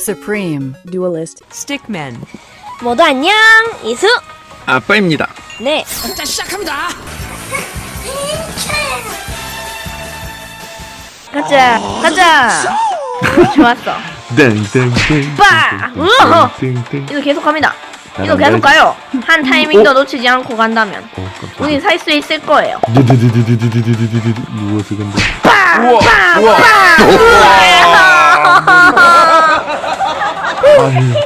Supreme. Duelist. Stickmen. 모두 안녕 이수 아빠입니다. 네 자, 시작합니다. 가자 가자 좋았어 땡땡땡. 빠! 우와! 이거 계속 갑니다 이거 계속 날- 가요 한 타이밍도 놓치지 않고 간다면 어, 깜짝이야. 우린 살 수 있을 거예요 드드드드드드드드드드드. 누워서 근데. 빵! 우와, 빵! 우와. 빵! 아니다.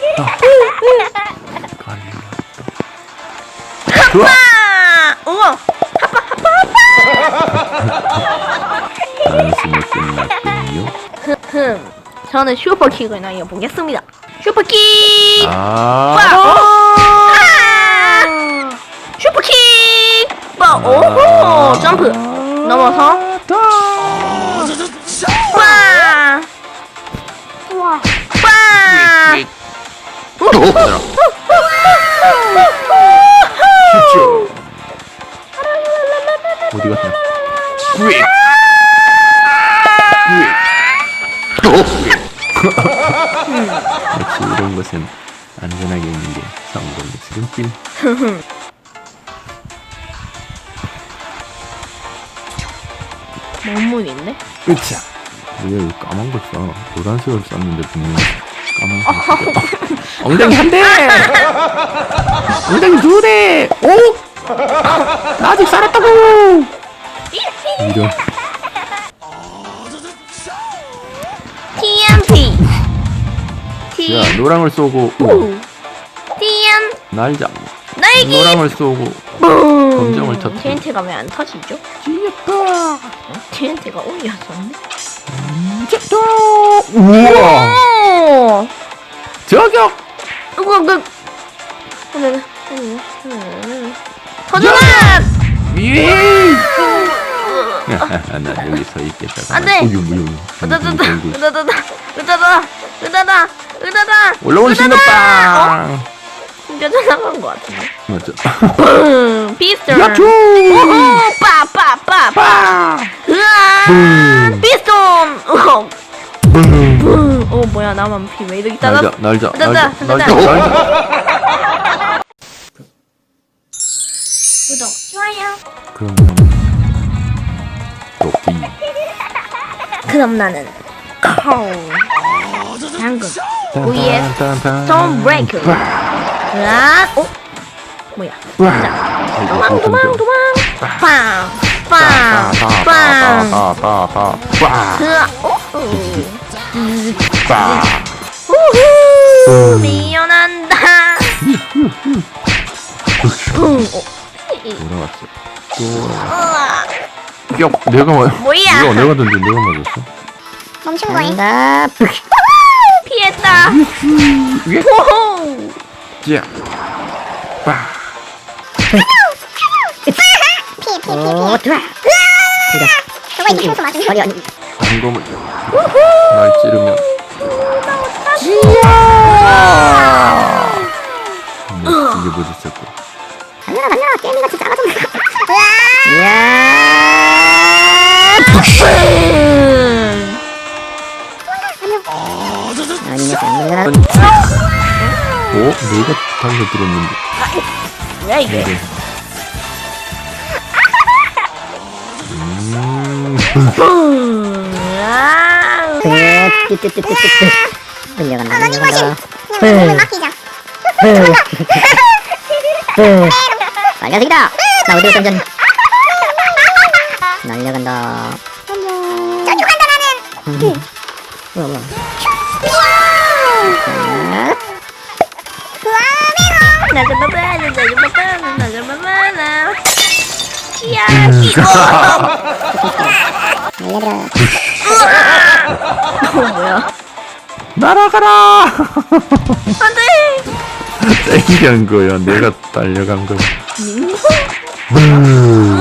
좋아. 빵! 우와 단숨에 끝났군요. 흠 저는 슈퍼킥을 나이어 보겠습니다 슈퍼킥 아. 빠! 오호 점프 넘어서 빠! 빠! 슈츠. 어디 갔냐? quick. 역시 이런 것은 안전하게 있는 게 성공의 지름길. 원문인데? 으차. 왜 여기 까만 걸 써? 노란색을 썼는데 분명히 까만 걸 써. 엉덩이 한 대! 엉덩이 두 대! 오! 나 아직 살았다고! 이런. TMP 야, 노랑을 쏘고, 오, TM 날자. 날기 노랑을 쏘고, 붐 검정을 터뜨려. TNT가 왜 안 터지죠? 찌였다! TNT가 올렸었네 찌였다! 우와! 오! 저격! 으그 으그 터져라! 예! 나 여기 서 있겠다. 안 돼! 으다다다 으다다다 으다다 으다다 으다다! 신호빵! 숨겨져 나간 것 같은데 맞죠? 붐 피스톨 야투! 오호 빠빠빠 빠! 으아 붐! 피스톤 어, 붐! 붐. 어 뭐야 나만 피 왜 이렇게 따라 날자, 날자, 날자, 날자. 날자. 구독 좋아요 그러면 또비 그럼 나는 콩 당근 vs 스톰 브레이크 으아 어 뭐야 도망 도망 도망 빵 빵 빵 으아 오 우후 미연한다 응, 어. 돌아왔어. 또 으아, 뿅! 내가 맞. 뭐야? 내가 내가 던져 내가 맞았어. 멈춘 거야 피했다 호호 야, 빠. 오, 좋아. 저거 이제 평소 맞으면 허리 언니. 단검을 날 찌르면. 지야. 네, 이게 뭐지 자꾸. 달려라 달려라 게임이 같이 작아졌네. 야. 아니, 아니, 아니. 어? 내가 달려들었는데. 뭐야 이게 이게. 음. 으아. 아, 러닝머신 그냥 몸을 맡기자. 빨간색이다. 나 어디로 던졌니? 날려간다. 저쪽 간다 나는. 뭐야 뭐야. 얘들아. 어, 뭐야? 날아가라! 안 돼! 땡기한 거야. 내가 달려간 거야. 음. 음.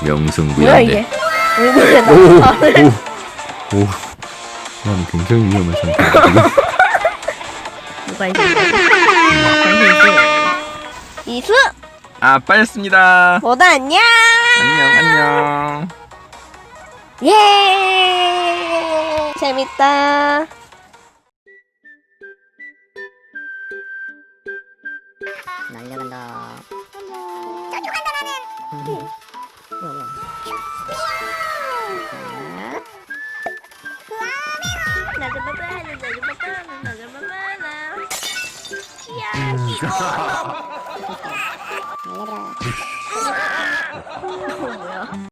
뭐야 명승부였네. 이게? 얼굴에 오, 나. 오, 오. 나는 굉장히 위험한 상태야. 지금. 누가 이제? 이수 아, 빠졌습니다. 뭐다 안녕. 안녕, 안녕. 예. 재밌다. 날려간다. 저쪽 간다 나는. 나자바바나. 치아. 날려라. 뭐야?